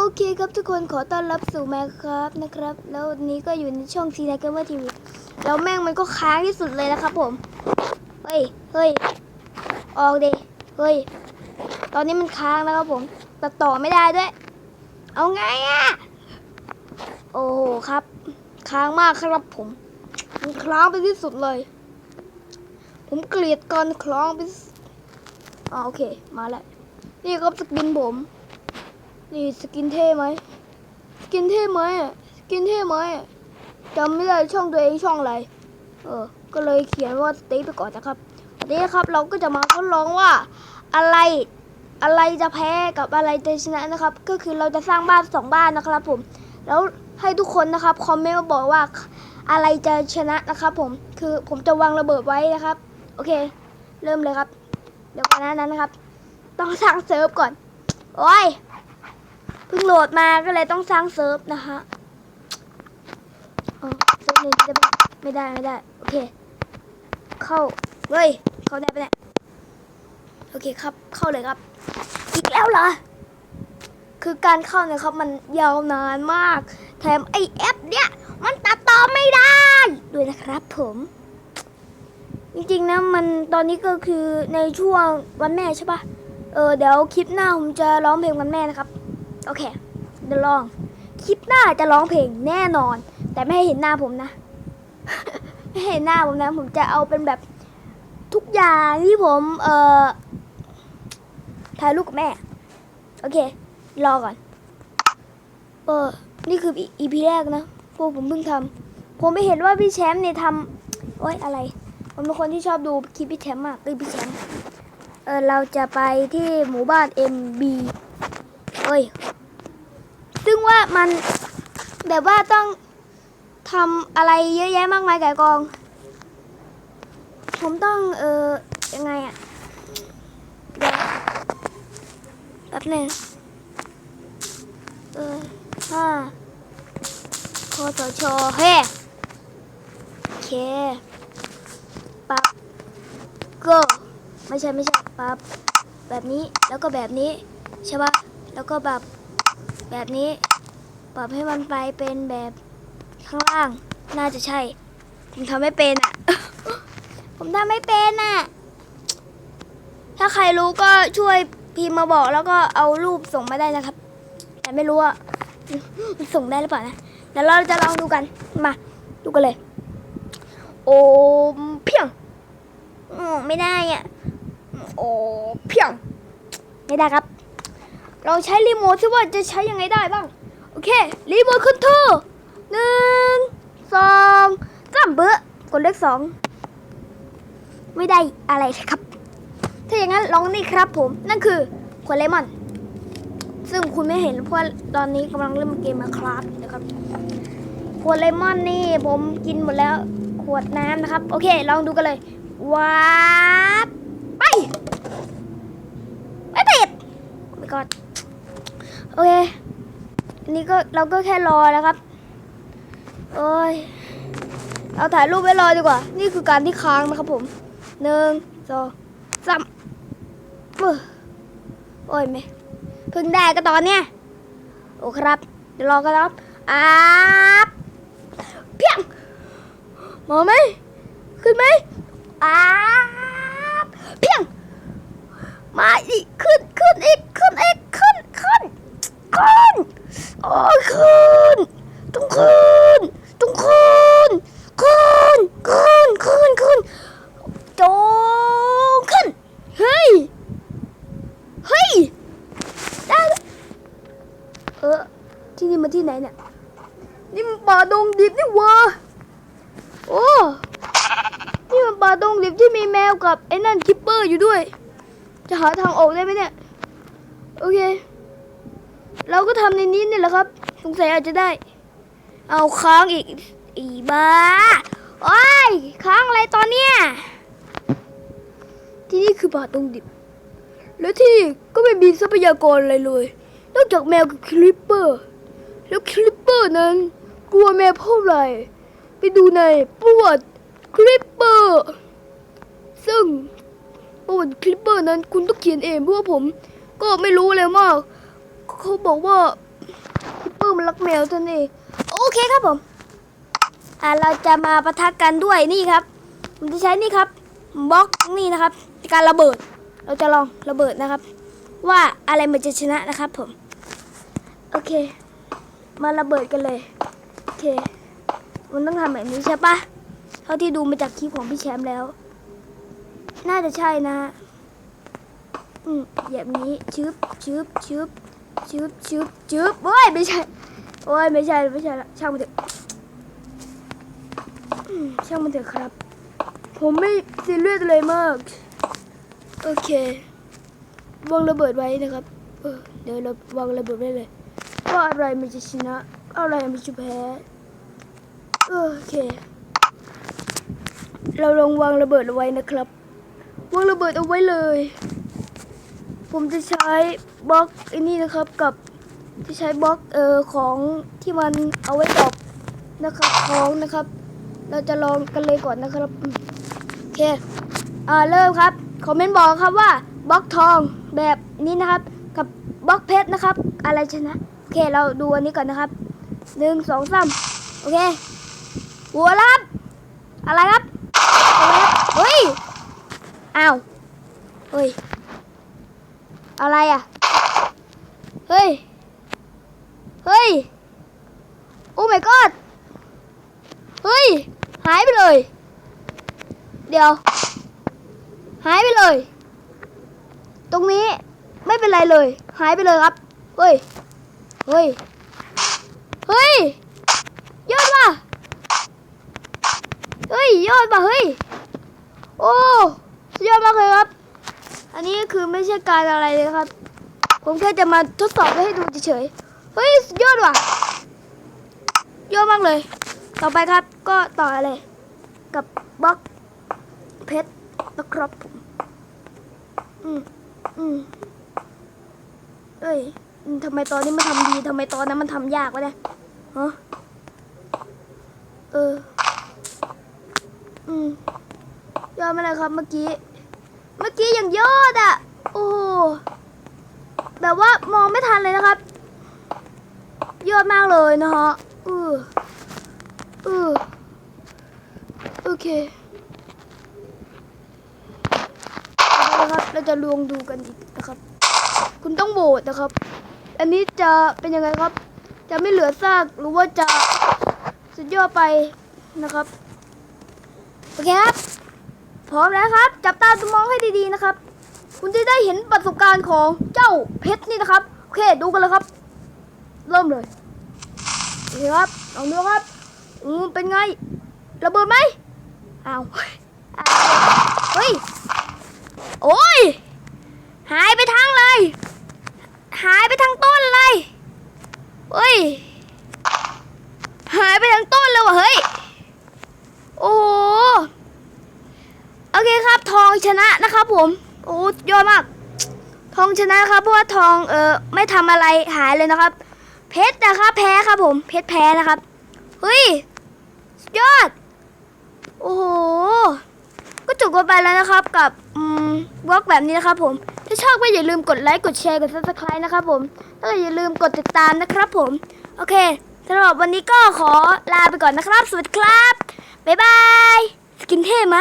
โอเคครับทุกคนขอต้อนรับสู่แมครับนะครับ แล้วนี้ก็อยู่ในช่องทีไนเกอร์ทีวีแล้วแม่งมันก็ค้างที่สุดเลยนะครับผม เฮ้ยเฮ้ยออกดิเฮ้ย ตอนนี้มันค้างนะครับผมตัดต่อไม่ได้ด้วย เอาไงอะโอ้โหครับ ค้างมากครับผม มันคล้างไปที่สุดเลย ผมเกลียดการค้างไปอ๋อโอเค มาแล้วนี่ครับสกินผม นี่สกินเท่ไหมสกินเท่ไหมสกินเท่ไหมจำไม่ได้ช่องตัวเองช่องอะไร เออ ก็เลยเขียนว่าสตีไปก่อนนะครับวันนี้ครับเราก็จะมาทดลองว่าอะไรอะไรจะแพ้กับอะไรจะชนะนะครับ ก็คือเราจะสร้างบ้านสองบ้านนะครับ ผม แล้วให้ทุกคนนะครับคอมเมนต์มาบอกว่าอะไรจะชนะนะครับ ผมคือผมจะวางระเบิดไว้นะครับ โอเค เริ่มเลยครับ เดี๋ยวก่อนนานั้นนะครับ ต้องสร้างเซิร์ฟก่อน โอ้ย เพิ่งโหลดมาก็เลยต้องสร้างเซิร์ฟนะฮะเออเซิร์ฟนี้จะไม่ได้ไม่ได้ โอเค เข้าเฮ้ย เข้าได้ไปะเนี่ยโอเคครับ เข้าเลยครับ อีกแล้วเหรอ คือการเข้าเนี่ยครับมันยาวนานมาก แถมไอแอปเนี่ยมันตัดต่อไม่ได้ ด้วยนะครับผม จริงๆนะมันตอนนี้ก็คือในช่วงวันแม่ใช่ปะเออเดี๋ยวคลิปหน้าผมจะร้องเพลงวันแม่นะครับ โอเคเดี๋ยวลอง คลิปหน้าจะร้องเพลงแน่นอน แต่ไม่ให้เห็นหน้าผมนะไม่ให้เห็นหน้าผมนะผมจะเอาเป็นแบบทุกอย่างที่ผมเอ่อถ่ายรูปกับแม่ โอเค รอก่อนเออนี่คืออีพีแรกนะ พวกผมเพิ่งทำผมไม่เห็นว่าพี่แชมป์เนี่ยทำโอ๊ยอะไร ผมเป็นคนที่ชอบดูคลิปพี่แชมป์มากเอ้ยพี่แชมป์เออเราจะไปที่หมู่บ้าน MB เอ้ย ซึ่งว่ามันแบบว่าต้องทำอะไรเยอะแยะมากมายไก่กอง ผมต้องเออยังไงอะเดี๋ยวแป๊บหนึงเออห้าคอสชเฮ้โอเคปับก็ไม่ใช่ไม่ใช่ปับแบบนี้แล้วก็แบบนี้ใช่ปะแล้วก็แบบแบบนี้ ปรับให้มันไปเป็นแบบข้างล่าง น่าจะใช่ ผมทำไม่เป็นอะ ผมทำไม่เป็นอะ ถ้าใครรู้ก็ช่วยพิมพ์มาบอกแล้วก็เอารูปส่งมาได้นะครับ แต่ไม่รู้ว่ามันส่งได้หรือเปล่านะเดี๋ยวเราจะลองดูกัน มาดูกันเลย โอมเพียงไม่ได้อะ โอ้เพียง ไม่ได้ครับ เราใช้รีโมทซิว่าจะใช้ยังไงได้บ้าง เค รีโมทคอนโทรลหนึ่งสองสามเบอร์กดเลขสองไม่ได้อะไรครับ ถ้าอย่างนั้นลองนี่ครับผม นั่นคือขวดเลมอน ซึ่งคุณไม่เห็นเพราะตอนนี้กำลังเล่นเกมมาคราฟนะครับ ขวดเลมอนนี่ผมกินหมดแล้ว ขวดน้ำนะครับ โอเค ลองดูกันเลย ว้าไป ไม่ติดไม่กอดโอเค นนี้ก็เราก็แค่รอแล้วครับโอ้ยเอาถ่ายรูปไว้รอดีกว่า นี่คือการที่ค้างนะครับผมหนึ่งสองสามเออโอ้ยไม่เพิ่งได้ก็ตอนเนี้ยโอ้ครับเดี๋ยวรอกันครับอาเพียงมาไหมขึ้นไหมอาบเพียง มาอีกขึ้นขึ้นอีกขึ้นอีกขึ้นขึ้นขึ้นโอ้ยขึ้นต้องขึ้นต้องขึ้นขึ้นขึ้นขึ้นขึ้นจงขึ้นเฮ้ยเฮ้ยได้แล้วเออที่นี่มาที่ ไหนเนี่ย นี่มันป่าดงดิบนี่วะโอ้นี่มันป่าดงดิบที่มีแมวกับไอ้นั่นคิปเปอร์อยู่ด้วย จะหาทางออกได้ไหมเนี่ย โอเค เราก็ทำในนี้นี่แหละครับ สงสัยอาจจะได้ เอาค้างอีก อีบ้า โอ้ย ค้างอะไรตอนเนี้ย ที่นี่คือป่าตรงดิบ แล้วที่ก็ไม่มีทรัพยากรอะไรเลย นอกจากแมวกับคลิปเปอร์ แล้วคลิปเปอร์นั้นกลัวแมวเท่าไหร่ ไปดูในประวัติคลิปเปอร์ซึ่งประวัติคลิปเปอร์นั้นคุณต้องเขียนเองเพราะว่าผมก็ไม่รู้เลยมาก เขาบอกว่าคลิปเปอร์มันรักแมวเท่านเองโอเคครับผม อ่าเราจะมาปะทะกันด้วยนี่ครับผมจะใช้นี่ครับบล็อกนี่นะครับในการระเบิด เราจะลองระเบิดนะครับ ว่าอะไรมันจะชนะนะครับผม โอเค มาระเบิดกันเลย โอเค มันต้องทำแบบนี้ใช่ปะเท่าที่ดูมาจากคลิปของพี่แชมป์แล้ว น่าจะใช่นะอืมแบบนี้ชึบชึบชึบชึบชึบชึบโอ้ยไม่ใช่โอ้ยไม่ใช่ไม่ใช่ละช่างมันเถอะช่างมันเถอะครับ ผมไม่ซีเรียสเลยมาก โอเควางระเบิดไว้นะครับเออเดี๋ยวเราวางระเบิดไว้เลย ว่าอะไรมันจะชนะ อะไรมันจะแพ้โอเค เราลองวางระเบิดเอาไว้นะครับวางระเบิดเอาไว้เลย ผมจะใช้บล็อกไอ้นี่นะครับกับจะใช้บล็อกเอ่อของที่มันเอาไว้ดรอปนะครับของนะครับ เราจะลองกันเลยก่อนนะครับโอเคอ่าเริ่มครับคอมเมนต์บอกครับว่าบล็อกทองแบบนี้นะครับ กับบล็อกเพชรนะครับ อะไรชนะ อเค เราดูอันนี้ก่อนนะครับหนึ่งสองสามโอเคหัวรับอะไรครับ อะไรครับเฮ้ยอ้าวเฮ้ย อะไรอะ เฮ้ย เฮ้ย โอ้ my god เฮ้ย หายไปเลย เดี๋ยว หายไปเลย ตรงนี้ไม่เป็นไรเลย หายไปเลยครับ เฮ้ย เฮ้ย เฮ้ย ยอดว่ะ เฮ้ย ยอดว่ะ เฮ้ย โอ้ยอดมากเลยครับ อันนี้คือไม่ใช่การอะไรเลยครับ ผมแค่จะมาทดสอบให้ดูเฉยๆ เฮ้ย ยอดว่ะ ยอดมากเลย ต่อไปครับ ก็ต่ออะไร กับบล็อกเพชรนะครับผม อืม อืมเอ้ย ทำไมตอนนี้มันทำดีทำไมตอนนั้นมันทำยากวะเนี่ยฮะเออ อืมยอดมาเลยครับเมื่อกี้ เมื่อกี้อย่างยอดอะโอ้โหแบบว่ามองไม่ทันเลยนะครับ ยอดมากเลยนะฮะเออเอโอเคเอาละครับ เราจะลองดูกันอีกนะครับ คุณต้องโหวตนะครับ อันนี้จะเป็นยังไงครับ จะไม่เหลือซากหรือว่าจะสุดยอดไปนะครับโอเคครับพร้อมแล้วครับ จับตาดูมองให้ดีๆนะครับ คุณจะได้เห็นประสบการณ์ของเจ้าเพชรนี่นะครับโอเคดูกันเลยครับ เริ่มเลยโอเคครับลองดูครับอืมเป็นไงระเบิดไหมอ้าวอ้าวเฮ้ยโอ้ยหายไปทั้งเลย หายไปทั้งต้นเลยเฮ้ย หายไปทั้งต้นเลยว่ะเฮ้ย โอ้โหโอเคครับทองชนะนะครับผมโอ้ยอดมาก ทองชนะครับเพราะว่าทองเออไม่ทำอะไรหายเลยนะครับ เพชรนะครับแพ้ครับผม เพชรแพ้นะครับเฮ้ยยอด โอ้โหก็จบกันไปแล้วนะครับ กับอืมบล็อกแบบนี้นะครับผม ถ้าชอบก็อย่าลืมกดไลค์กดแชร์กด subscribe นะครับผมแล้วก็อย่าลืมกดติดตามนะครับผม โอเคสำหรับวันนี้ก็ขอลาไปก่อนนะครับ สวัสดีครับ บ๊ายบาย สกินเท่ไหม